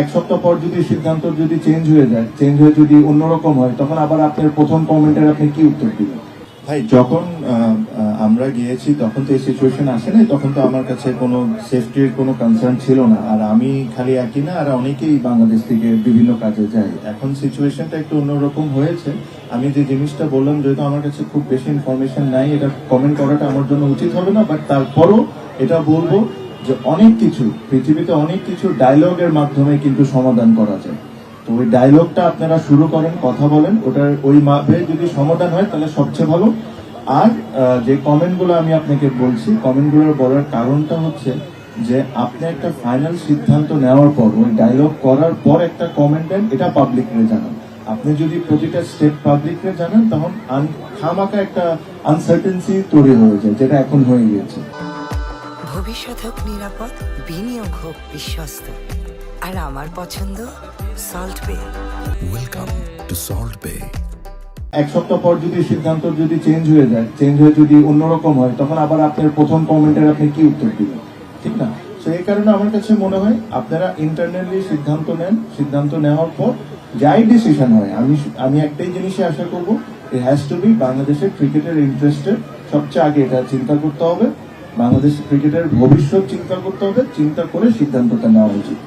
এক সপ্তাহ পর যদি সিদ্ধান্ত যদি চেঞ্জ হয়ে যায় চেঞ্জ হয়ে যদি অন্যরকম হয়, তখন আবার আপনার প্রথম কমেন্টের আপনি কি উত্তর দিবেন? ভাই, যখন আমরা গিয়েছি, তখন তো এই সিচুয়েশন আসে নাই, তখন তো আমার কাছে কোনো সেফটির কোনো কনসার্ন ছিল না। আর আমি খালি একই না, আর অনেকেই বাংলাদেশ থেকে বিভিন্ন কাজে যায়। এখন সিচুয়েশনটা একটু অন্যরকম হয়েছে। আমি যে জিনিসটা বললাম, যেহেতু আমার কাছে খুব বেশি ইনফরমেশন নাই, এটা কমেন্ট করাটা আমার জন্য উচিত হবে না বাট তারপরও এটা বলব যে অনেক কিছু, পৃথিবীতে অনেক কিছু ডায়লগের মাধ্যমে কিন্তু সমাধান করা যায়। তো ওই ডায়লগটা আপনারা শুরু করেন, কথা বলেন, ওটার ওই ভাবে যদি সমাধান হয় তাহলে সবচেয়ে ভালো। আর যে কমেন্টগুলো আমি আপনাকে বলছি কমেন্টগুলোর বলার কারণটা হচ্ছে যে আপনি একটা ফাইনাল সিদ্ধান্ত নেওয়ার পর, ওই ডায়লগ করার পর একটা কমেন্ট দেন, এটা পাবলিকরে জানান। আপনি যদি প্রতিটা স্টেপ পাবলিকরে জানান, তখন খামাকা একটা আনসার্টেন্সি তৈরি হয়ে যায়, যেটা এখন হয়ে গিয়েছে। ভবিষ্যৎ হোক নিরাপদ বিনিয়োগ হোক বিশ্বস্ত। আর আমার পছন্দ সল্ট বে Welcome to Salt Bay. এক সপ্তাহ পর যদি সিদ্ধান্ত যদি চেঞ্জ হয়ে যায় চেঞ্জ হয়ে যদি অন্যরকম হয় তখন আবার আপনার প্রথম কমেন্টের আপনি কি উত্তর দিবেন? ঠিক না? তো এই কারণে আমার কাছে মনে হয় আপনারা ইন্টারনালি সিদ্ধান্ত নেন। সিদ্ধান্ত নেওয়ার পর যাই ডিসিশন হয় আমি আমি একটাই জিনিসই আশা করব ইট হ্যাজ টু বি বাংলাদেশের ক্রিকেটের ইন্টারেস্টে সবচেয়ে আগে এটা চিন্তা করতে হবে। বাংলাদেশ ক্রিকেটের ভবিষ্যৎ চিন্তা করতে হবে চিন্তা করে সিদ্ধান্তটা নেওয়া উচিত।